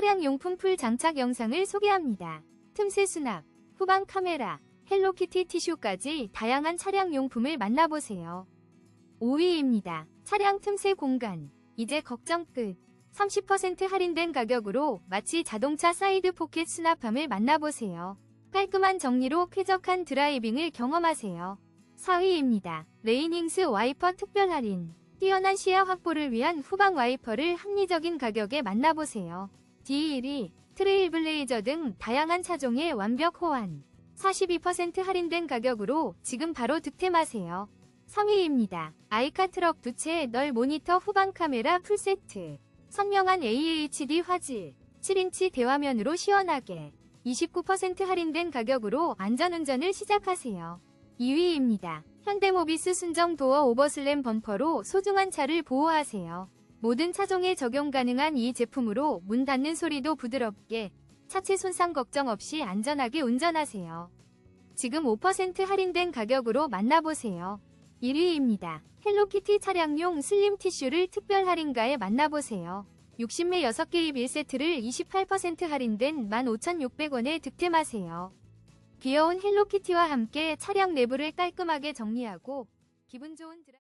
차량 용품 풀 장착 영상을 소개합니다. 틈새 수납, 후방 카메라, 헬로키티 티슈까지 다양한 차량 용품을 만나보세요. 5위입니다. 차량 틈새 공간. 이제 걱정 끝. 30% 할인된 가격으로 마치 자동차 사이드 포켓 수납함을 만나보세요. 깔끔한 정리로 쾌적한 드라이빙을 경험하세요. 4위입니다. 레이닝스 와이퍼 특별 할인. 뛰어난 시야 확보를 위한 후방 와이퍼를 합리적인 가격에 만나보세요. D1위, 트레일블레이저 등 다양한 차종의 완벽 호환. 42% 할인된 가격으로 지금 바로 득템하세요. 3위입니다. 아이카 트럭 두채 널 모니터 후방 카메라 풀세트. 선명한 AHD 화질. 7인치 대화면으로 시원하게. 29% 할인된 가격으로 안전운전을 시작하세요. 2위입니다. 현대모비스 순정 도어 오버슬램 범퍼로 소중한 차를 보호하세요. 모든 차종에 적용 가능한 이 제품으로 문 닫는 소리도 부드럽게 차체 손상 걱정 없이 안전하게 운전하세요. 지금 5% 할인된 가격으로 만나보세요. 1위입니다. 헬로키티 차량용 슬림 티슈를 특별 할인가에 만나보세요. 60매 6개입 1세트를 28% 할인된 15,600원에 득템하세요. 귀여운 헬로키티와 함께 차량 내부를 깔끔하게 정리하고 기분 좋은 드라...